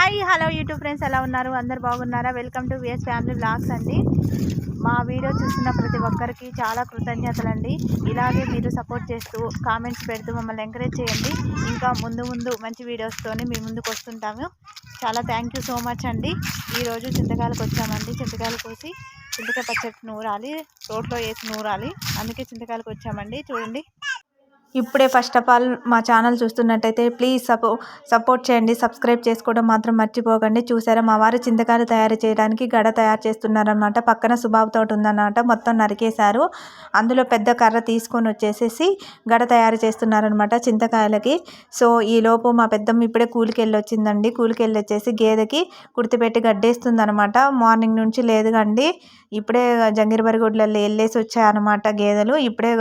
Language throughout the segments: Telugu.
హాయ్ హలో యూట్యూబ్ ఫ్రెండ్స్ ఎలా ఉన్నారు? అందరు బాగున్నారా? Welcome to VS family vlogs అండి. మా వీడియో చూస్తున్న ప్రతి ఒక్కరికి చాలా కృతజ్ఞతలు అండి ఇలాగే మీరు సపోర్ట్ చేస్తూ కామెంట్స్ పెడుతూ మమ్మల్ని ఎంకరేజ్ చేయండి. ఇంకా ముందు ముందు మంచి వీడియోస్తోని మీ ముందుకు వస్తుంటాము. చాలా థ్యాంక్ యూ సో మచ్ అండి. ఈరోజు చింతకాయలకు వచ్చామండి. చింతకాయలు కోసి చింతకాయ పచ్చడి నూరాలి. రోడ్లో వేసి నూరాలి. అందుకే చింతకాయలకు వచ్చామండి. చూడండి. ఇప్పుడే ఫస్ట్ ఆఫ్ ఆల్ మా ఛానల్ చూస్తున్నట్టయితే ప్లీజ్ సపో సపోర్ట్ చేయండి సబ్స్క్రైబ్ చేసుకోవడం మాత్రం మర్చిపోకండి. చూసారా మా వారు చింతకాయలు తయారు చేయడానికి గడ తయారు చేస్తున్నారనమాట పక్కన సుబాబు తోట ఉందన్నమాట మొత్తం నరికేశారు. అందులో పెద్ద కర్ర తీసుకొని వచ్చేసేసి గడ తయారు చేస్తున్నారనమాట చింతకాయలకి. సో ఈ లోపు మా పెద్దమ్మ ఇప్పుడే కూలికెళ్ళి వచ్చిందండి కూలికెళ్ళి వచ్చేసి గేదెకి కుర్తిపెట్టి గడ్డేస్తుంది అనమాట మార్నింగ్ నుంచి లేదు కండి. ఇప్పుడే జంగిరబరిగొడ్లలో వెళ్ళేసి వచ్చాయన్నమాట గేదెలు. ఇప్పుడే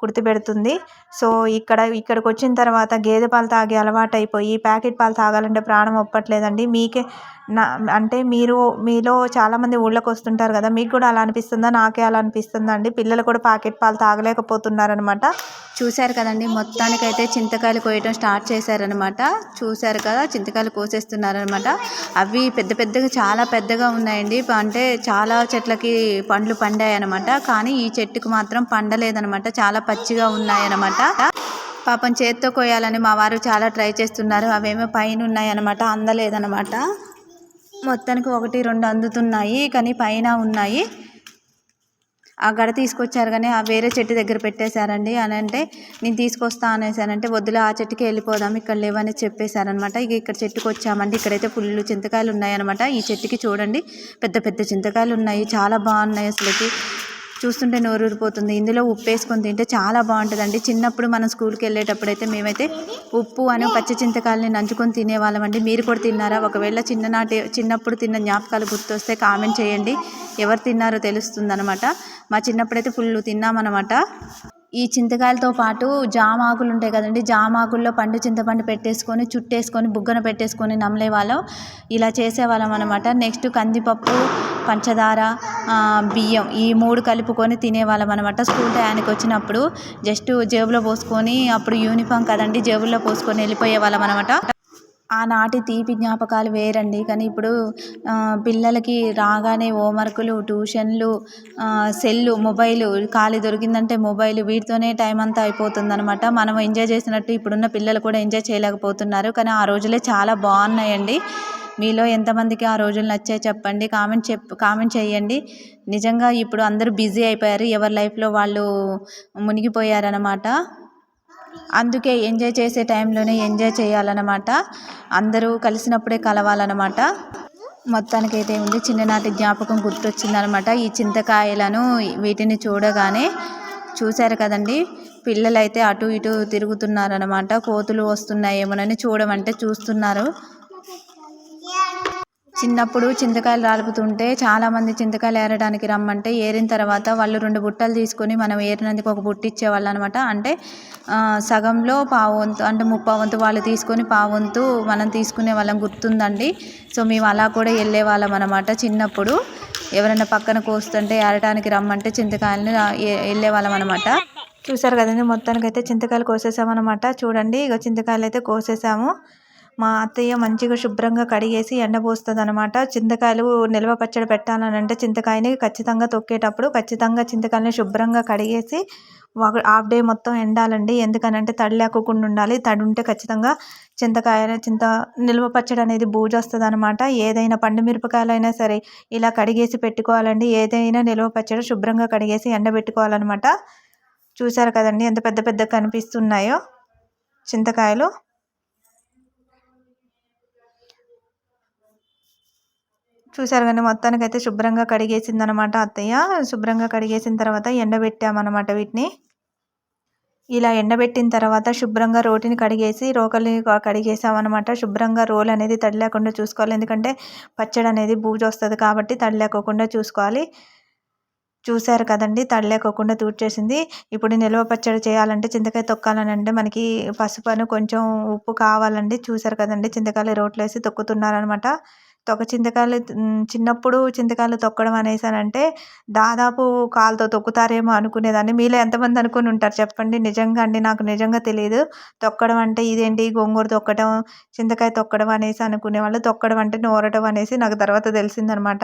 కుర్తి పెడుతుంది సో ఇక్కడ ఇక్కడికి వచ్చిన తర్వాత గేదె పాలు తాగే అలవాటు అయిపోయి ప్యాకెట్ పాలు తాగాలంటే ప్రాణం ఒప్పట్లేదండి. మీకే నా అంటే మీరు మీలో చాలామంది ఊళ్ళోకి వస్తుంటారు కదా మీకు కూడా అలా అనిపిస్తుందా? నాకే అలా అనిపిస్తుందండి. పిల్లలు కూడా ప్యాకెట్ పాలు తాగలేకపోతున్నారనమాట చూశారు కదండి మొత్తానికైతే చింతకాయలు కోయటం స్టార్ట్ చేశారనమాట చూశారు కదా చింతకాయలు కోసేస్తున్నారనమాట అవి పెద్ద పెద్దగా చాలా పెద్దగా ఉన్నాయండి. అంటే చాలా చెట్లకి పండ్లు పండాయి అనమాట కానీ ఈ చెట్టుకు మాత్రం పండలేదనమాట చాలా పచ్చిగా ఉన్నాయన్నమాట. పాపం చేత్తో కోయాలని మా వారు చాలా ట్రై చేస్తున్నారు. అవేమో పైన ఉన్నాయన్నమాట అందలేదన్నమాట. మొత్తానికి ఒకటి రెండు అందుతున్నాయి కానీ పైన ఉన్నాయి. ఆ గడ తీసుకొచ్చారు కానీ ఆ వేరే చెట్టు దగ్గర పెట్టేశారండి. అని అంటే నేను తీసుకొస్తా అనేసానంటే వద్దులే ఆ చెట్టుకి వెళ్ళిపోదాం ఇక్కడ లేవని చెప్పేశారనమాట ఇక ఇక్కడ చెట్టుకు వచ్చామండి. ఇక్కడైతే పుల్లు చింతకాయలు ఉన్నాయన్నమాట. ఈ చెట్టుకి చూడండి పెద్ద పెద్ద చింతకాయలు ఉన్నాయి. చాలా బాగున్నాయి అసలుకి. చూస్తుంటే నోరూరిపోతుంది. ఇందులో ఉప్పు వేసుకొని తింటే చాలా బాగుంటుందండి. చిన్నప్పుడు మనం స్కూల్కి వెళ్ళేటప్పుడు అయితే మేమైతే ఉప్పు అని పచ్చి చింతకాయలని నంచుకొని తినేవాళ్ళమండి. మీరు కూడా తిన్నారా? ఒకవేళ చిన్ననాటి చిన్నప్పుడు తిన్న జ్ఞాపకాలు గుర్తొస్తే కామెంట్ చేయండి. ఎవరు తిన్నారో తెలుస్తుంది అనమాట మా చిన్నప్పుడైతే ఫుల్ తిన్నామన్నమాట. ఈ చింతకాయలతో పాటు జామాకులు ఉంటాయి కదండి జామాకుల్లో పండు చింతపండు పెట్టేసుకొని చుట్టేసుకొని బుగ్గన పెట్టేసుకొని నమ్మలే వాళ్ళం. ఇలా చేసేవాళ్ళం అనమాట నెక్స్ట్ కందిపప్పు పంచదార బియ్యం ఈ మూడు కలుపుకొని తినేవాళ్ళం అనమాట స్కూల్ టయానికి వచ్చినప్పుడు జస్ట్ జేబులో పోసుకొని అప్పుడు యూనిఫామ్ కదండి జేబుల్లో పోసుకొని వెళ్ళిపోయే వాళ్ళం అనమాట ఆనాటి తీపి జ్ఞాపకాలు వేరండి. కానీ ఇప్పుడు పిల్లలకి రాగానే హోంవర్కులు ట్యూషన్లు సెల్లు మొబైలు ఖాళీ దొరికిందంటే మొబైల్ వీటితోనే టైం అంతా అయిపోతుందనమాట మనం ఎంజాయ్ చేసినట్టు ఇప్పుడున్న పిల్లలు కూడా ఎంజాయ్ చేయలేకపోతున్నారు. కానీ ఆ రోజులే చాలా బాగున్నాయండి. మీలో ఎంతమందికి ఆ రోజులు నచ్చాయి చెప్పండి. కామెంట్ చెప్ కామెంట్ చేయండి. నిజంగా ఇప్పుడు అందరూ బిజీ అయిపోయారు. ఎవరి లైఫ్లో వాళ్ళు మునిగిపోయారనమాట అందుకే ఎంజాయ్ చేసే టైంలోనే ఎంజాయ్ చేయాలన్నమాట. అందరూ కలిసినప్పుడే కలవాలన్నమాట. మొత్తానికి అయితే ఉంది. చిన్ననాటి జ్ఞాపకం గుర్తొచ్చిందనమాట ఈ చింతకాయలను వీటిని చూడగానే చూశారు కదండి. పిల్లలైతే అటు ఇటు తిరుగుతున్నారనమాట కోతులు వస్తున్నాయేమోనని చూడమంటే చూస్తున్నారు. చిన్నప్పుడు చింతకాయలు రాలుపుతుంటే చాలామంది చింతకాయలు ఏరడానికి రమ్మంటే ఏరిన తర్వాత వాళ్ళు రెండు బుట్టలు తీసుకొని మనం ఏరినందుకు ఒక బుట్ట ఇచ్చేవాళ్ళు అనమాట అంటే సగంలో పావంతు అంటే ముప్పావు వంతు వాళ్ళు తీసుకొని పావంతు మనం తీసుకునే వాళ్ళం గుర్తుందండి. సో మేము అలా కూడా వెళ్ళే వాళ్ళం అనమాట చిన్నప్పుడు. ఎవరైనా పక్కన కోస్తుంటే ఏరడానికి రమ్మంటే చింతకాయలని వెళ్ళే వాళ్ళం అనమాట చూసారు కదండి మొత్తానికి అయితే చింతకాయలు కోసేసామన్నమాట చూడండి ఇక చింతకాయలు అయితే కోసేసాము. మా అత్తయ్య మంచిగా శుభ్రంగా కడిగేసి ఎండబోస్తుంది అనమాట చింతకాయలు నిల్వ పచ్చడి పెట్టాలనంటే చింతకాయని ఖచ్చితంగా తొక్కేటప్పుడు ఖచ్చితంగా చింతకాయని శుభ్రంగా కడిగేసి హాఫ్ డే మొత్తం ఎండాలండి. ఎందుకనంటే తడి లేకుండా ఉండాలి. తడి ఉంటే ఖచ్చితంగా చింతకాయ చింత నిల్వ పచ్చడి అనేది బూజొస్తుంది అనమాట ఏదైనా పండు మిరపకాయలైనా సరే ఇలా కడిగేసి పెట్టుకోవాలండి. ఏదైనా నిల్వ పచ్చడి శుభ్రంగా కడిగేసి ఎండబెట్టుకోవాలన్నమాట చూసారు కదండి ఎంత పెద్ద పెద్ద కనిపిస్తున్నాయో చింతకాయలు. చూసారు కానీ మొత్తానికి అయితే శుభ్రంగా కడిగేసింది అనమాట అత్తయ్య. శుభ్రంగా కడిగేసిన తర్వాత ఎండబెట్టామన్నమాట వీటిని. ఇలా ఎండబెట్టిన తర్వాత శుభ్రంగా రోటిని కడిగేసి రోకల్ని కడిగేసామన్నమాట. శుభ్రంగా రోల్ అనేది తడి లేకుండా చూసుకోవాలి. ఎందుకంటే పచ్చడి అనేది బూజు వస్తుంది కాబట్టి తడి లేకోకుండా చూసుకోవాలి. చూసారు కదండి తడి లేకోకుండా తూడ్చేసింది. ఇప్పుడు నిల్వ పచ్చడి చేయాలంటే చింతకాయ తొక్కాలనంటే మనకి పసుపును కొంచెం ఉప్పు కావాలండి. చూసారు కదండి చింతకాయలు రోట్లో వేసి తొక్కుతున్నారనమాట తొక్క చింతకాయలు చిన్నప్పుడు చింతకాయలు తొక్కడం అనేసానంటే దాదాపు కాలుతో తొక్కుతారేమో అనుకునేదాన్ని. మీలో ఎంతమంది అనుకుని ఉంటారు చెప్పండి. నిజంగా అండి నాకు నిజంగా తెలియదు తొక్కడం అంటే ఇదేంటి? గోంగూర తొక్కడం చింతకాయ తొక్కడం అనేసి అనుకునేవాళ్ళు తొక్కడం అంటే నూరటం అనేసి నాకు తర్వాత తెలిసిందనమాట.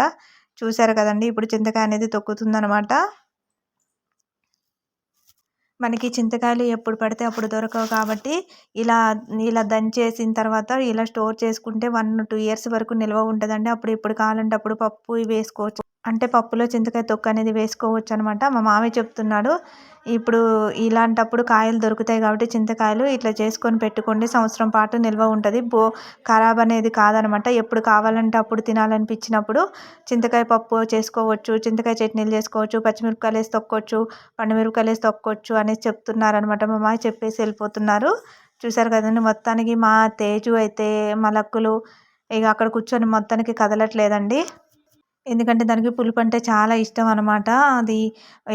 చూశారు కదండి. ఇప్పుడు చింతకాయ అనేది తొక్కుతుందనమాట. మనకి చింతకాయలు ఎప్పుడు పడితే అప్పుడు దొరకవు కాబట్టి ఇలా ఇలా దంచేసిన తర్వాత ఇలా స్టోర్ చేసుకుంటే వన్ టూ ఇయర్స్ వరకు నిల్వ ఉంటుందండి. అప్పుడు ఎప్పుడు కావాలంటే అప్పుడు పప్పు ఇవి వేసుకోవచ్చు. అంటే పప్పులో చింతకాయ తొక్కు అనేది వేసుకోవచ్చు అనమాట మా మామయ్య చెప్తున్నాడు ఇప్పుడు ఇలాంటప్పుడు కాయలు దొరుకుతాయి కాబట్టి చింతకాయలు ఇట్లా చేసుకొని పెట్టుకోండి. సంవత్సరం పాటు నిల్వ ఉంటుంది. బో ఖరాబ్ అనేది కాదనమాట. ఎప్పుడు కావాలంటే అప్పుడు తినాలనిపించినప్పుడు చింతకాయ పప్పు చేసుకోవచ్చు చింతకాయ చట్నీలు చేసుకోవచ్చు పచ్చిమిరపకాయలు వేసి తొక్కొచ్చు పండుమిరపకాయలు వేసి తొక్కొచ్చు అనేసి చెప్తున్నారనమాట. మా మామయ్య చెప్పేసి వెళ్ళిపోతున్నారు. చూసారు కదండి మొత్తానికి మా తేజు అయితే మలక్కులు ఇక అక్కడ కూర్చొని మొత్తానికి కదలట్లేదండి. ఎందుకంటే దానికి పులుపు అంటే చాలా ఇష్టం అనమాట అది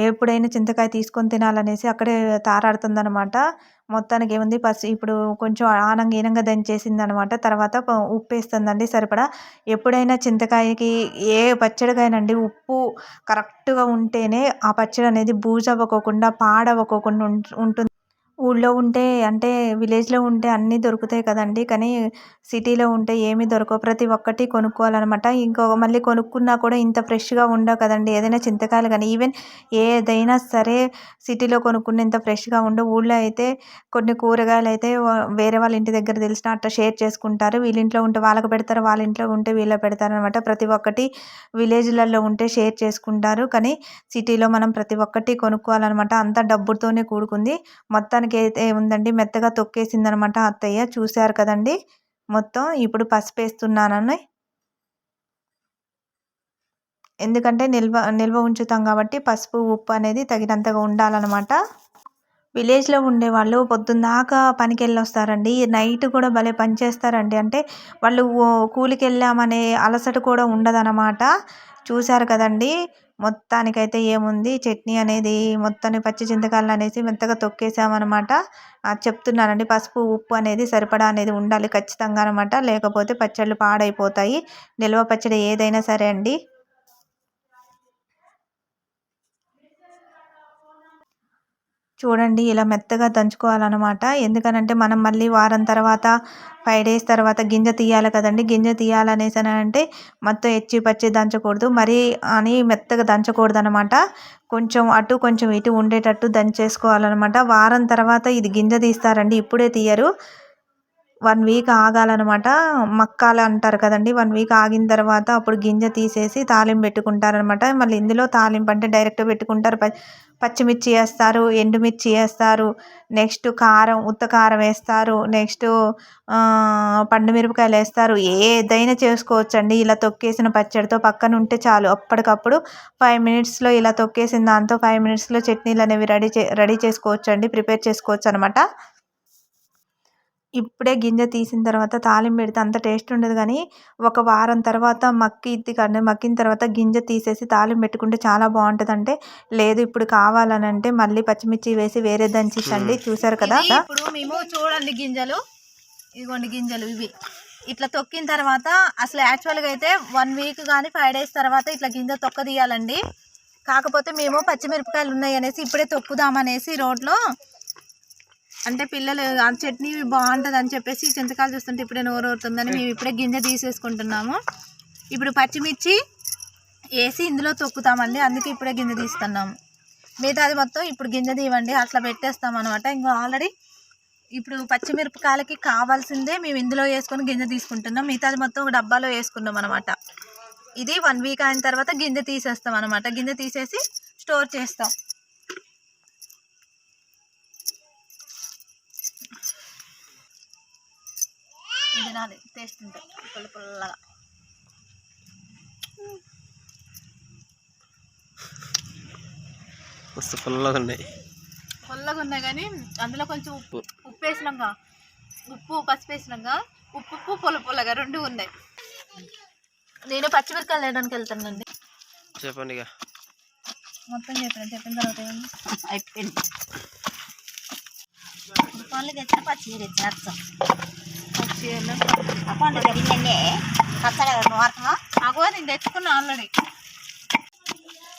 ఎప్పుడైనా చింతకాయ తీసుకొని తినాలనేసి అక్కడే తారాడుతుందనమాట మొత్తానికి ఏముంది? పసి ఇప్పుడు కొంచెం ఆనంగా ఈనంగా దంచేసింది అనమాట తర్వాత ఉప్పు వేస్తుందండి సరిపడా. ఎప్పుడైనా చింతకాయకి ఏ పచ్చడికైనండి ఉప్పు కరెక్ట్గా ఉంటేనే ఆ పచ్చడి అనేది బూజు అవ్వకోకుండా పాడవ్వకోకుండా ఉంటుంది. ఊళ్ళో ఉంటే అంటే విలేజ్లో ఉంటే అన్నీ దొరుకుతాయి కదండి. కానీ సిటీలో ఉంటే ఏమీ దొరకవు. ప్రతి ఒక్కటి కొనుక్కోవాలన్నమాట. ఇంకొక మళ్ళీ కొనుక్కున్నా కూడా ఇంత ఫ్రెష్గా ఉండవు కదండి. ఏదైనా చింతకాయలు కానీ ఈవెన్ ఏదైనా సరే సిటీలో కొనుక్కున్న ఇంత ఫ్రెష్గా ఉండవు. ఊళ్ళో అయితే కొన్ని కూరగాయలు అయితే వేరే వాళ్ళ ఇంటి దగ్గర తెలిసిన అట్లా షేర్ చేసుకుంటారు. వీళ్ళింట్లో ఉంటే వాళ్ళకి పెడతారు వాళ్ళ ఇంట్లో ఉంటే వీళ్ళకి పెడతారు అనమాట ప్రతి ఒక్కటి విలేజ్లలో ఉంటే షేర్ చేసుకుంటారు. కానీ సిటీలో మనం ప్రతి ఒక్కటి కొనుక్కోవాలన్నమాట. అంతా డబ్బుతోనే కూడుకుంది. మొత్తానికి అయితే ఉందండి మెత్తగా తొక్కేసింది అనమాట అత్తయ్య. చూశారు కదండి? మొత్తం ఇప్పుడు పసుపు వేస్తున్నానని ఎందుకంటే నిల్వ నిల్వ ఉంచుతాం కాబట్టి పసుపు ఉప్పు అనేది తగినంతగా ఉండాలన్నమాట విలేజ్లో ఉండేవాళ్ళు పొద్దున్న దాకా పనికి వెళ్ళి వస్తారండి నైట్ కూడా భలే పని చేస్తారండి అంటే వాళ్ళు కూలికి వెళ్ళామనే అలసట కూడా ఉండదన్నమాట చూశారు కదండి? మొత్తానికైతే ఏముంది? చట్నీ అనేది మొత్తాన్ని పచ్చి చింతకాయలు అనేసి మెత్తగా తొక్కేసామన్నమాట. చెప్తున్నానండి. పసుపు ఉప్పు అనేది సరిపడా అనేది ఉండాలి ఖచ్చితంగా అనమాట లేకపోతే పచ్చళ్ళు పాడైపోతాయి. నిల్వ పచ్చడి ఏదైనా సరే అండి. చూడండి ఇలా మెత్తగా దంచుకోవాలన్నమాట. ఎందుకనంటే మనం మళ్ళీ వారం తర్వాత ఫైవ్ డేస్ తర్వాత గింజ తీయాలి కదండి. గింజ తీయాలనేసి అని అంటే మొత్తం ఎచ్చి పచ్చి దంచకూడదు. మరీ అని మెత్తగా దంచకూడదు అనమాట కొంచెం అటు కొంచెం ఇటు ఉండేటట్టు దంచేసుకోవాలన్నమాట. వారం తర్వాత ఇది గింజ తీస్తారండి. ఇప్పుడే తీయరు. One week ఆగాలన్నమాట. మక్కాలు అంటారు కదండి. వన్ వీక్ ఆగిన తర్వాత అప్పుడు గింజ తీసేసి తాలింపు పెట్టుకుంటారనమాట మళ్ళీ ఇందులో తాలింపు అంటే డైరెక్ట్ పెట్టుకుంటారు. పచ్చిమిర్చి వేస్తారు ఎండుమిర్చి వేస్తారు నెక్స్ట్ కారం ఉత్త కారం వేస్తారు నెక్స్ట్ పండు మిరపకాయలు వేస్తారు. ఏదైనా చేసుకోవచ్చండి. ఇలా తొక్కేసిన పచ్చడితో పక్కన ఉంటే చాలు. అప్పటికప్పుడు ఫైవ్ మినిట్స్లో ఇలా తొక్కేసిన దాంతో ఫైవ్ మినిట్స్లో చట్నీలు అనేవి రెడీ చే రెడీ చేసుకోవచ్చండి. ప్రిపేర్ చేసుకోవచ్చు అనమాట ఇప్పుడే గింజ తీసిన తర్వాత తాలింపు పెడితే అంత టేస్ట్ ఉండదు కానీ ఒక వారం తర్వాత మక్కిద్ది కానీ మక్కిన తర్వాత గింజ తీసేసి తాలింపు పెట్టుకుంటే చాలా బాగుంటుంది అంటే లేదు ఇప్పుడు కావాలని అంటే మళ్ళీ పచ్చిమిర్చి వేసి వేరే దంచిచ్చండి చూసారు కదా? ఇప్పుడు మేము చూడండి గింజలు. ఇదిగోండి గింజలు ఇవి. ఇట్లా తొక్కిన తర్వాత అసలు యాక్చువల్గా అయితే వన్ వీక్ కానీ ఫైవ్ డేస్ తర్వాత ఇట్లా గింజ తొక్క తీయాలండి కాకపోతే మేము పచ్చిమిరపకాయలు ఉన్నాయి అనేసి ఇప్పుడే తొక్కుదామనేసి రోడ్లో అంటే పిల్లలు ఆ చట్నీ బాగుంటుంది అని చెప్పేసి చింతకాయలు చూస్తుంటే ఇప్పుడే నోరు ఊరుతుందని మేము ఇప్పుడే గింజ తీసేసుకుంటున్నాము. ఇప్పుడు పచ్చిమిర్చి వేసి ఇందులో తొక్కుతామండి. అందుకే ఇప్పుడే గింజ తీస్తున్నాము. మిగతాది మొత్తం ఇప్పుడు గింజ తీయండి అట్లా పెట్టేస్తాం అనమాట ఇంకా ఆల్రెడీ ఇప్పుడు పచ్చిమిరపకాయలకి కావాల్సిందే మేము ఇందులో వేసుకొని గింజ తీసుకుంటున్నాం. మిగతాది మొత్తం ఒక డబ్బాలో వేసుకున్నాం అనమాట ఇది వన్ వీక్ అయిన తర్వాత గింజ తీసేస్తాం అనమాట గింజ తీసేసి స్టోర్ చేస్తాం. నాది టేస్ట్ ఉంటుంది పుల్ల పుల్లగా. మస్తు పుల్లగా ఉన్నాయి. పుల్లగా ఉన్నాయి కానీ అందులో కొంచెం ఉప్పు ఉప్పు. వేసినాక ఉప్పు పసుపు వేసినాక ఉప్పు ఉప్పు పుల్ల పుల్లగా రెండు ఉన్నాయి. నేను పచ్చిమిరకాయలు వేయడానికి వెళ్తానండి. చెప్పండి మొత్తం చెప్పాను చెప్పిన తర్వాత? అయిపోయింది. పండ్లు తెచ్చిన పచ్చి తెచ్చిన అర్థం అగో నేను తెచ్చుకున్నా ఆల్రెడీ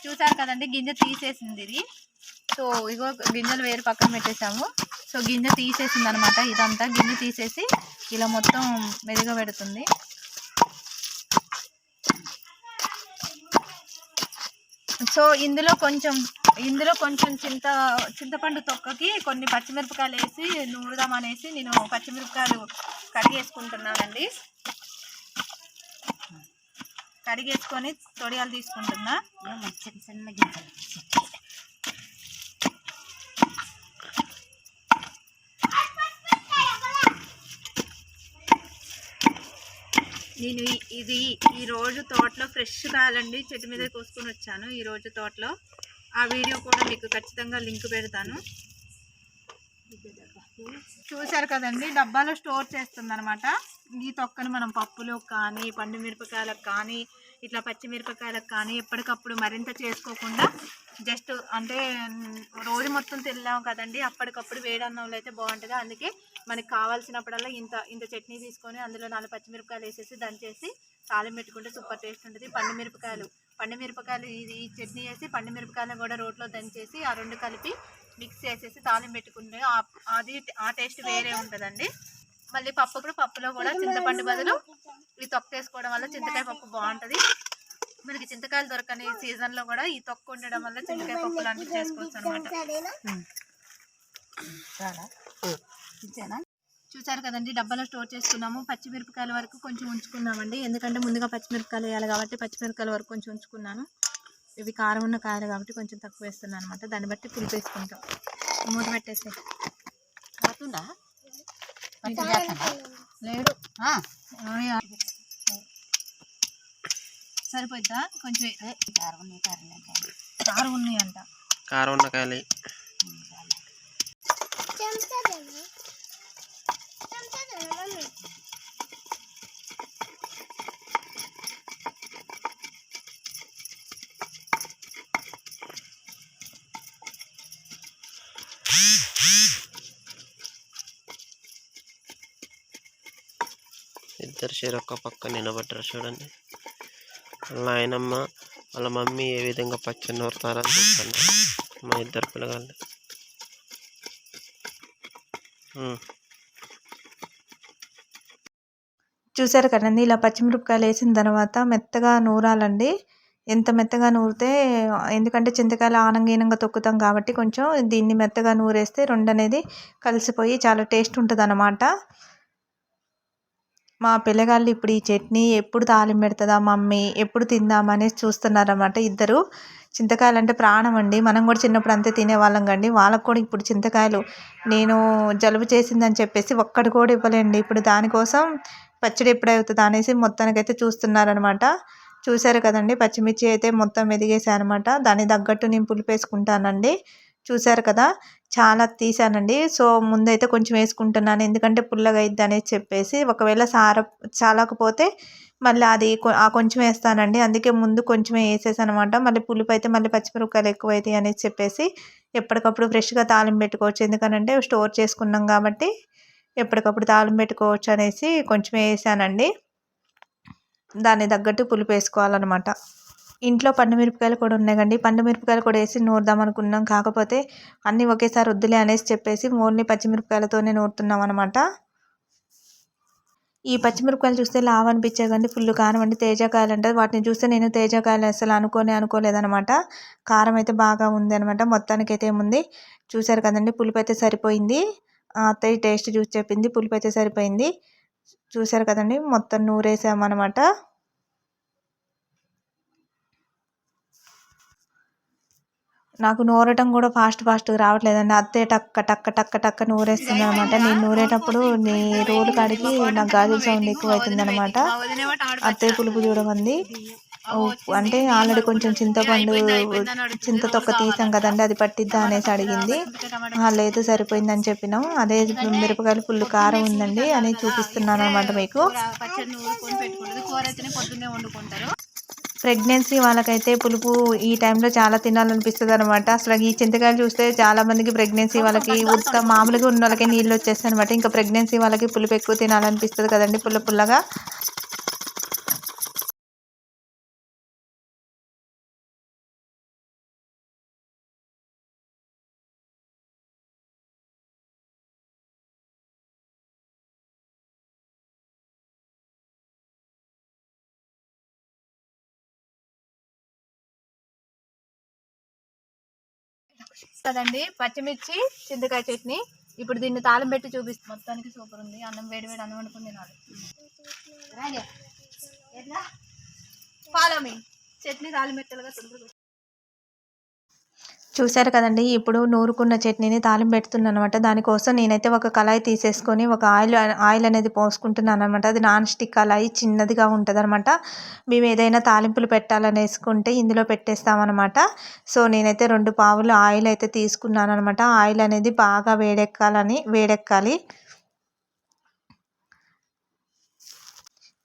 చూసారు కదండి గింజ తీసేసింది ఇది. సో ఇగో గింజలు వేరు పక్కన పెట్టేసాము సో గింజ తీసేసింది అనమాట ఇదంతా. గింజ తీసేసి ఇలా మొత్తం మెరుగ పెడుతుంది. సో ఇందులో కొంచెం ఇందులో కొంచెం చింత చింతపండు తొక్కకి కొన్ని పచ్చిమిరపకాయలు వేసి నూరుదామనేసి నేను పచ్చిమిరపకాయలు కడిగేసుకుంటున్నానండి కడిగేసుకొని తొడియాలు తీసుకుంటున్నా. చిన్న చిన్న గింజలు నేను ఇది ఈరోజు తోటలో ఫ్రెష్ కాలండి చెట్టు మీద కోసుకొని వచ్చాను ఈరోజు తోటలో. ఆ వీడియో కూడా మీకు ఖచ్చితంగా లింక్ పెడతాను. చూశారు కదండి డబ్బాలో స్టోర్ చేస్తుంది అనమాట ఈ తొక్కను మనం పప్పులో కానీ పండు మిరపకాయలకు కానీ ఇట్లా పచ్చిమిరపకాయలకు కానీ ఎప్పటికప్పుడు మరింత చేసుకోకుండా జస్ట్ అంటే రోజు మొత్తం తిన్నాం కదండి అప్పటికప్పుడు వేడన్నంలో అయితే బాగుంటుంది. అందుకే మనకి కావాల్సినప్పుడల్లా ఇంత ఇంత చట్నీ తీసుకొని అందులో నాలుగు పచ్చిమిరపకాయలు వేసేసి దంచేసి తాళం పెట్టుకుంటే సూపర్ టేస్ట్ ఉంటుంది. పండు మిరపకాయలు పండు మిరపకాయలు ఇది ఈ చట్నీ వేసి పండు మిరపకాయలు కూడా రోట్లో దంచేసి ఆ రెండు కలిపి మిక్స్ చేసేసి తాలింపు పెట్టుకుంటే అది ఆ టేస్ట్ వేరే ఉంటుందండి. మళ్ళీ పప్పు కూడా పప్పులో కూడా చింతపండు బదులు ఈ తొక్క వేసుకోవడం వల్ల చింతకాయ పప్పు బాగుంటుంది. మనకి చింతకాయలు దొరకని సీజన్లో కూడా ఈ తొక్క ఉండడం వల్ల చింతకాయ పప్పు లాంటివి చేసుకోవచ్చు అనమాట చూసారు కదండి డబ్బాలో స్టోర్ చేసుకున్నాము. పచ్చిమిరపకాయల వరకు కొంచెం ఉంచుకున్నామండి. ఎందుకంటే ముందుగా పచ్చిమిరపకాయలు వేయాలి కాబట్టి పచ్చిమిరపకాయల వరకు కొంచెం ఉంచుకున్నాను. ఇవి కారం ఉన్న కాయలు కాబట్టి కొంచెం తక్కువ వేస్తున్నాను అనమాట దాన్ని బట్టి పులుపు వేసుకుంటాం. మూత పెట్టేసి కాతుందా? పచ్చి చేస్తుందా? లేడు ఆ, ఆయా. సరిపోద్దా కొంచెం కారం ఉన్నాయి, కారం లేదు. కారం ఉన్నాయంట కారం ఉన్న కాయలు. ఉమ్, ఇద్దరు చెరొక్క పక్క నిలబడ్డారు చూడండి. వాళ్ళ ఆయనమ్మ వాళ్ళ మమ్మీ ఏ విధంగా పచ్చని నూరుతారని చూస్తున్నారు మా ఇద్దరు పిల్లగాళ్ళు. చూసారు కదండి ఇలా పచ్చిమిరపకాయలు వేసిన తర్వాత మెత్తగా నూరాలండి. ఎంత మెత్తగా నూరితే ఎందుకంటే చింతకాయలు ఆనంగీనంగా తొక్కుతాం కాబట్టి కొంచెం దీన్ని మెత్తగా నూరేస్తే రెండు అనేది కలిసిపోయి చాలా టేస్ట్ ఉంటుంది అన్నమాట మా పిల్లగాళ్ళు ఇప్పుడు ఈ చట్నీ ఎప్పుడు తాలింపు పెడుతుందా మమ్మీ? ఎప్పుడు తిందామనేసి చూస్తున్నారన్నమాట ఇద్దరు. చింతకాయలు అంటే ప్రాణం అండి. మనం కూడా చిన్నప్పుడు అంతే తినేవాళ్ళం కండి. వాళ్ళకు కూడా ఇప్పుడు చింతకాయలు నేను జలుబు చేసిందని చెప్పేసి ఒక్కటి కూడా ఇవ్వలేండి. ఇప్పుడు దానికోసం పచ్చడి ఎప్పుడు అవుతుంది అనేసి మొత్తానికైతే చూస్తున్నారనమాట చూశారు కదండి. పచ్చిమిర్చి అయితే మొత్తం ఎదిగేసాను అనమాట దానికి తగ్గట్టు నేను పులుపు వేసుకుంటానండి చూశారు కదా? చాలా తీసానండి. సో ముందైతే కొంచెం వేసుకుంటున్నాను. ఎందుకంటే పుల్లగా అయిద్ది అనేసి చెప్పేసి ఒకవేళ సార చాలకపోతే మళ్ళీ అది కొ- ఆ కొంచెం వేస్తానండి. అందుకే ముందు కొంచెమే వేసేసాను అనమాట మళ్ళీ పులుపు అయితే మళ్ళీ పచ్చిమిరపకాయలు ఎక్కువ అవుతాయి అనేసి చెప్పేసి ఎప్పటికప్పుడు ఫ్రెష్గా తాలింపు పెట్టుకోవచ్చు. ఎందుకనంటే స్టోర్ చేసుకున్నాం కాబట్టి ఎప్పటికప్పుడు తాళం పెట్టుకోవచ్చు అనేసి కొంచెం వేసానండి. దానికి తగ్గట్టు పులుపు వేసుకోవాలన్నమాట. ఇంట్లో పండు మిరపకాయలు కూడా ఉన్నాయి కండి. పండు మిరపకాయలు కూడా వేసి నూరుదాం అనుకున్నాం. కాకపోతే అన్నీ ఒకేసారి వద్దులే అనేసి చెప్పేసి ఓన్లీ పచ్చిమిరపకాయలతోనే నూరుతున్నాం అనమాట ఈ పచ్చిమిరపకాయలు చూస్తే లావ్ అనిపించే కానీ ఫుల్ కారం అండి. తేజకాయలు అంటే వాటిని చూస్తే నేను తేజకాయలు అసలు అనుకోనే అనుకోలేదనమాట కారం అయితే బాగా ఉంది అనమాట మొత్తానికి అయితే ఏముంది? చూసారు కదండి. పులుపు అయితే సరిపోయింది. అత్తయ్య టేస్ట్ చూసి చెప్పింది. పులుపు అయితే సరిపోయింది. చూసారు కదండి. మొత్తం నూరేసామన్నమాట నాకు నూరటం కూడా ఫాస్ట్ ఫాస్ట్గా రావట్లేదండి. అత్తే టక్క టక్క టక్క టక్క నూరేస్తుంది అనమాట నేను నూరేటప్పుడు నీ రోలు కాడికి నాకు గాజుల సౌండ్ ఎక్కువ అవుతుంది అనమాట అత్తే పులుపు చూడమంది. అంటే ఆల్రెడీ కొంచెం చింతపండు చింత తొక్క తీసాం కదండి అది పట్టిద్దా అనేసి అడిగింది. లేదు సరిపోయిందని చెప్పినాం. అదే మిరపకాయలు ఫుల్ కారం ఉందండి అని చూపిస్తున్నాను అనమాట మీకు ప్రెగ్నెన్సీ వాళ్ళకైతే పులుపు ఈ టైంలో చాలా తినాలనిపిస్తుంది అనమాట అసలు ఈ చింతకాయలు చూస్తే చాలా మందికి ప్రెగ్నెన్సీ వాళ్ళకి ఉత్త మామూలుగా ఉన్న వాళ్ళకి నీళ్ళు వచ్చేస్తాయి అనమాట ఇంకా ప్రెగ్నెన్సీ వాళ్ళకి పులుపు ఎక్కువ తినాలనిపిస్తుంది కదండి పుల్ల పుల్లగా. కదండి పచ్చిమిర్చి చింతకాయ చట్నీ. ఇప్పుడు దీన్ని తాళం పెట్టి చూపిస్తుంది మొత్తానికి సూపర్ ఉంది. అన్నం వేడి వేడి అన్నం వండుకుని తినాలి. Follow me. చట్నీ తాళం పెట్టాలిగా తొందరగా చూశారు కదండి. ఇప్పుడు నూరుకున్న చట్నీని తాలింపు పెడుతున్నాను అనమాట దానికోసం నేనైతే ఒక కళాయి తీసేసుకొని ఒక ఆయిల్ ఆయిల్ అనేది పోసుకుంటున్నాను అనమాట అది నాన్ స్టిక్ కళాయి చిన్నదిగా ఉంటుంది అనమాట మేము ఏదైనా తాలింపులు పెట్టాలని వేసుకుంటే ఇందులో పెట్టేస్తామన్నమాట. సో నేనైతే రెండు పావులు ఆయిల్ అయితే తీసుకున్నాను అనమాట ఆయిల్ అనేది బాగా వేడెక్కాలని వేడెక్కాలి.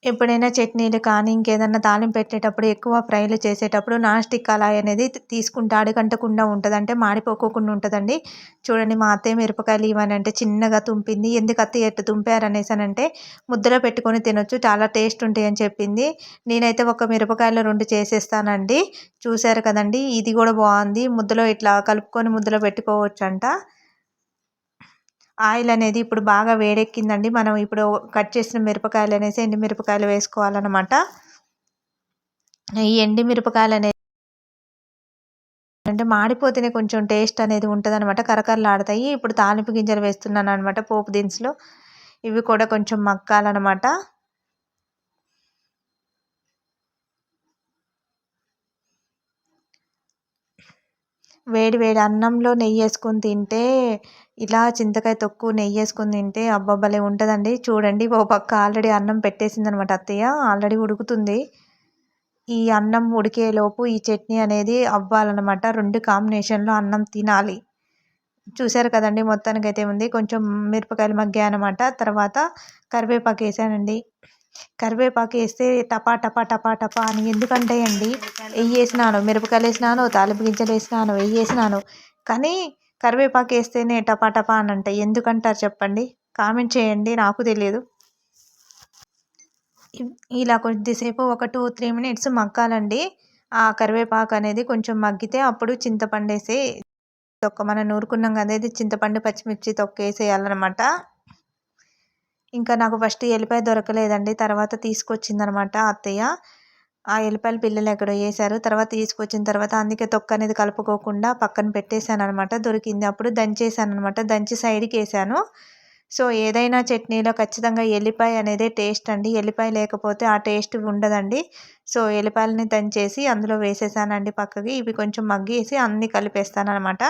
ఎప్పుడైనా చట్నీలు కానీ ఇంకేదన్నా తాలింపు పెట్టేటప్పుడు ఎక్కువ ఫ్రైలు చేసేటప్పుడు నాన్ స్టిక్ కళాయి అనేది తీసుకుంటే అడుగంటకుండా ఉంటుంది అంటే మాడిపోకోకుండా ఉంటుందండి. చూడండి మా అత్తయ్య మిరపకాయలు ఇవ్వనంటే చిన్నగా తుంపింది ఎందుకు అత్తయ్య ఎట్టు తుంపారు అనేసి అంటే ముద్దలో పెట్టుకొని తినొచ్చు చాలా టేస్ట్ ఉంటాయి అని చెప్పింది. నేనైతే ఒక మిరపకాయలు రెండు చేసేస్తానండి. చూశారు కదండి ఇది కూడా బాగుంది. ముద్దలో ఇట్లా కలుపుకొని ముద్దలో పెట్టుకోవచ్చు అంట ఆయిల్ అనేది ఇప్పుడు బాగా వేడెక్కిందండి. మనం ఇప్పుడు కట్ చేసిన మిరపకాయలు అనేసి ఎండు మిరపకాయలు వేసుకోవాలన్నమాట. ఈ ఎండు మిరపకాయలు అనేది అంటే మాడిపోతేనే కొంచెం టేస్ట్ అనేది ఉంటుంది అనమాట కరకరలాడతాయి. ఇప్పుడు తాలింపు గింజలు వేస్తున్నాను అనమాట పోపు దినుసులు. ఇవి కూడా కొంచెం మక్కాలన్నమాట వేడి వేడి అన్నంలో నెయ్యి వేసుకొని తింటే ఇలా చింతకాయ తొక్కు నెయ్యి వేసుకొని తింటే అబ్బబ్బలే ఉంటుందండి. చూడండి ఓ పక్క ఆల్రెడీ అన్నం పెట్టేసింది అనమాట అత్తయ్య. ఆల్రెడీ ఉడుకుతుంది. ఈ అన్నం ఉడికేలోపు ఈ చట్నీ అనేది అవ్వాలన్నమాట. రెండు కాంబినేషన్లో అన్నం తినాలి. చూశారు కదండి మొత్తానికి అయితే ఉంది. కొంచెం మిరపకాయలు మగ్గాయి అనమాట తర్వాత కరివేపాకు వేసానండి. కరివేపాకు వేస్తే టపా టపా టపా టపా అని ఎందుకంటే అండి వెయ్యి వేసినాను మిరపకాయలు వేసినాను తాలింపు గింజలు వేసినాను వెయ్యి వేసినాను కానీ కరివేపాకు వేస్తేనే టపా టపా అని అంటాయి ఎందుకంటారు చెప్పండి? కామెంట్ చేయండి నాకు తెలియదు. ఇలా కొద్దిసేపు ఒక టూ త్రీ మినిట్స్ మగ్గాలండి. ఆ కరివేపాకు అనేది కొంచెం మగ్గితే అప్పుడు చింతపండు వేసి తొక్క మనం నూరుకున్నాం కదా ఇది చింతపండు పచ్చిమిర్చి తొక్కేసేయాలన్నమాట. ఇంకా నాకు ఫస్ట్ ఎల్లిపాయ దొరకలేదండి. తర్వాత తీసుకొచ్చిందనమాట అత్తయ్య. ఆ ఎల్లిపాయల పిల్లలు ఎక్కడో వేశారు. తర్వాత తీసుకొచ్చిన తర్వాత అందుకే తొక్క అనేది కలుపుకోకుండా పక్కన పెట్టేశాను అనమాట దొరికింది. అప్పుడు దంచేసాను అనమాట దంచి సైడ్కి వేసాను సో ఏదైనా చట్నీలో ఖచ్చితంగా ఎల్లిపాయ అనేది టేస్ట్ అండి. ఎల్లిపాయ లేకపోతే ఆ టేస్ట్ ఉండదండి. సో ఎల్లిపాయలని దంచేసి అందులో వేసేసానండి పక్కకి. ఇవి కొంచెం మగ్గేసి అన్నీ కలిపేస్తాను అనమాట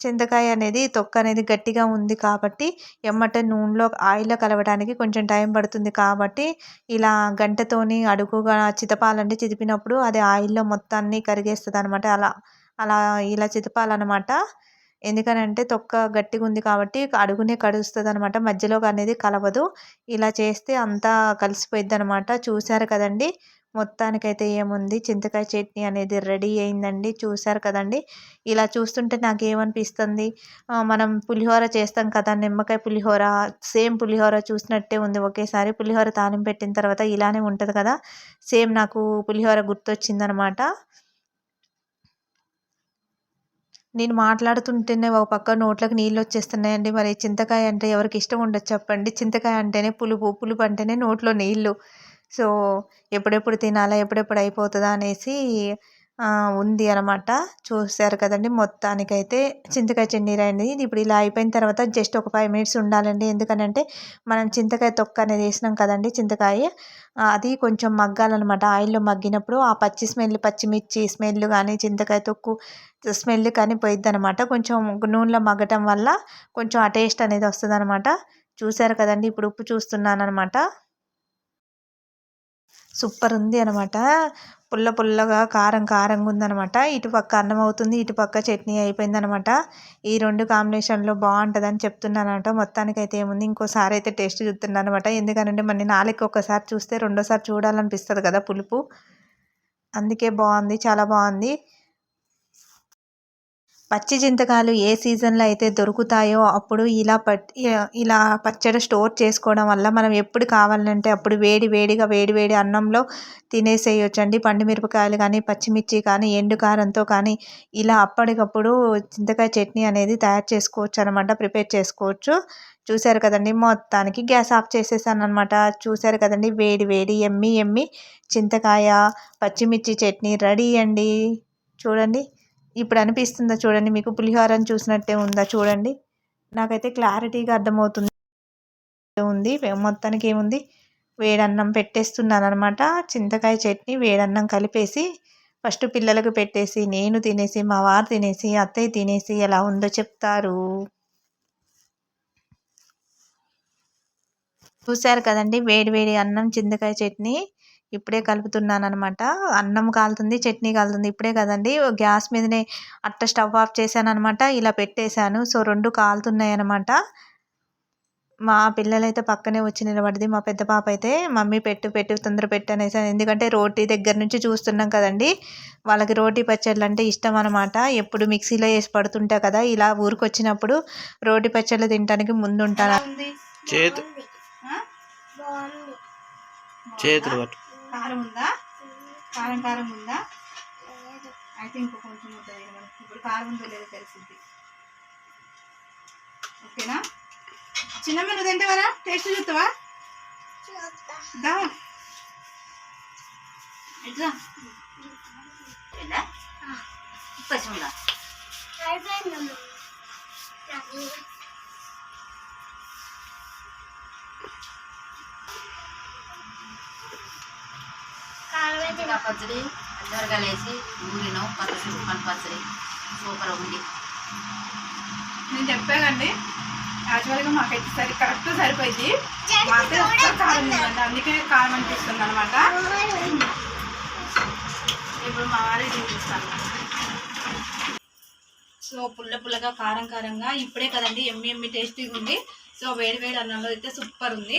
చింతకాయ అనేది తొక్క అనేది గట్టిగా ఉంది కాబట్టి ఎమ్మటే నూనెలో ఆయిల్లో కలవడానికి కొంచెం టైం పడుతుంది కాబట్టి ఇలా గంటతోని అడుగుగా చితపాలంటే చితిపినప్పుడు అది ఆయిల్లో మొత్తాన్ని కరిగేస్తుంది అనమాట అలా అలా ఇలా చితపాలన్నమాట. ఎందుకనంటే తొక్క గట్టిగా ఉంది కాబట్టి అడుగునే కడుస్తుంది అనమాట మధ్యలో అనేది కలవదు. ఇలా చేస్తే అంతా కలిసిపోయిద్ది అనమాట చూశారు కదండి? మొత్తానికైతే ఏముంది? చింతకాయ చట్నీ అనేది రెడీ అయిందండి. చూశారు కదండి? ఇలా చూస్తుంటే నాకు ఏమనిపిస్తుంది మనం పులిహోర చేస్తాం కదా నిమ్మకాయ పులిహోర సేమ్ పులిహోర చూసినట్టే ఉంది ఒకేసారి. పులిహోర తాలింపు పెట్టిన తర్వాత ఇలానే ఉంటుంది కదా? సేమ్ నాకు పులిహోర గుర్తొచ్చిందనమాట. నేను మాట్లాడుతుంటేనే ఒక పక్క నోట్లోకి నీళ్ళు వచ్చేస్తున్నాయండి. మరి చింతకాయ అంటే ఎవరికి ఇష్టం ఉండదు చెప్పండి. చింతకాయ అంటేనే పులుపు పులుపు అంటేనే నోట్లో నీళ్ళు. సో ఎప్పుడెప్పుడు తినాలా ఎప్పుడెప్పుడు అయిపోతుందా అనేసి ఉంది అనమాట చూశారు కదండి మొత్తానికైతే. చింతకాయ చట్నీ అనేది ఇది ఇప్పుడు ఇలా అయిపోయిన తర్వాత జస్ట్ ఒక ఫైవ్ మినిట్స్ ఉండాలండి. ఎందుకనంటే మనం చింతకాయ తొక్క అనేది వేసినాం కదండి చింతకాయ అది కొంచెం మగ్గాలన్నమాట. ఆయిల్లో మగ్గినప్పుడు ఆ పచ్చి స్మెల్ పచ్చిమిర్చి స్మెల్ కానీ చింతకాయ తొక్కు స్మెల్ కానీ పోయిద్ది అనమాట కొంచెం నూనెలో మగ్గటం వల్ల కొంచెం ఆ టేస్ట్ అనేది వస్తుంది అనమాట చూశారు కదండి ఇప్పుడు ఉప్పు చూస్తున్నాను అనమాట సూపర్ ఉంది అనమాట పుల్ల పుల్లగా కారం కారంగా ఉందనమాట ఇటుపక్క అన్నం అవుతుంది ఇటుపక్క చట్నీ అయిపోయిందనమాట. ఈ రెండు కాంబినేషన్లో బాగుంటుందని చెప్తున్నానమాట మొత్తానికి అయితే ఏముంది? ఇంకోసారి అయితే టేస్ట్ చూస్తున్నాను అనమాట ఎందుకంటే మన నాలుగు ఒకసారి చూస్తే రెండోసారి చూడాలనిపిస్తుంది కదా పులుపు. అందుకే బాగుంది చాలా బాగుంది పచ్చి చింతకాయలు ఏ సీజన్లో అయితే దొరుకుతాయో అప్పుడు ఇలా పట్ ఇలా పచ్చడి స్టోర్ చేసుకోవడం వల్ల మనం ఎప్పుడు కావాలంటే అప్పుడు వేడి వేడిగా వేడి వేడి అన్నంలో తినేసేయొచ్చండి. పండు మిరపకాయలు కానీ పచ్చిమిర్చి కానీ ఎండు కారంతో కానీ ఇలా అప్పటికప్పుడు చింతకాయ చట్నీ అనేది తయారు చేసుకోవచ్చు అనమాట ప్రిపేర్ చేసుకోవచ్చు. చూశారు కదండి మొత్తానికి గ్యాస్ ఆఫ్ చేసేసాను అనమాట చూశారు కదండి వేడి వేడి ఎమ్మి ఎమ్మి చింతకాయ పచ్చిమిర్చి చట్నీ రెడీ అండి. చూడండి. ఇప్పుడు అనిపిస్తుందా చూడండి మీకు పులిహోరని చూసినట్టే ఉందా చూడండి. నాకైతే క్లారిటీగా అర్థమవుతుంది ఉంది మొత్తానికి ఏముంది? వేడన్నం పెట్టేస్తున్నాను అనమాట చింతకాయ చట్నీ వేడన్నం కలిపేసి ఫస్ట్ పిల్లలకు పెట్టేసి నేను తినేసి మా వారు తినేసి అత్తయ్య తినేసి ఎలా ఉందో చెప్తారు. చూశారు కదండి వేడి వేడి అన్నం చింతకాయ చట్నీ. ఇప్పుడే కలుపుతున్నాను అనమాట అన్నం కాలుతుంది చట్నీ కాలుతుంది. ఇప్పుడే కదండి గ్యాస్ మీదనే అట్ట స్టవ్ ఆఫ్ చేశాను అనమాట ఇలా పెట్టేశాను. సో రెండు కాలుతున్నాయి అనమాట మా పిల్లలైతే పక్కనే వచ్చి నిలబడింది. మా పెద్ద పాప అయితే మమ్మీ పెట్టు పెట్టు తొందర పెట్టు అనేసి. ఎందుకంటే రోటీ దగ్గర నుంచి చూస్తున్నాం కదండి వాళ్ళకి రోటీ పచ్చళ్ళు అంటే ఇష్టం అనమాట ఎప్పుడు మిక్సీలో వేసి పడుతుంటా కదా ఇలా ఊరికి వచ్చినప్పుడు రోటీ పచ్చళ్ళు తినడానికి ముందు ఉంటాను చేతులు కారం ఉందా కారం కారం ఉందా అయితే ఇంకో కొంచెం ఉంటుంది మనకి. ఇప్పుడు కారం ఉందో లేదో తెలిసింది ఓకేనా? చిన్నమ్మ నువ్వు తింటావరా? టేస్ట్ చూస్తావా? చూస్తా. దా. ఎట్లా? చింతకాయ పచ్చడి అందరగా వేసి ఊరినాం పచ్చడి మన పచ్చడి. సూపర్ ఉంది. నేను చెప్పానండి యాక్చువల్గా మాకైతే సరి కరెక్ట్ సరిపోయింది. మాకే ఒక్క కారం ఉందండి అందుకే కారం అనిపిస్తుంది అనమాట ఇప్పుడు మా వారికి చూపిస్తాను సో పుల్ల పుల్లగా కారం కారంగా ఇప్పుడే కదండి ఎమ్మి ఎమ్మి టేస్టీగా ఉంది. సో వేడి వేడి అన్నంలో అయితే సూపర్ ఉంది.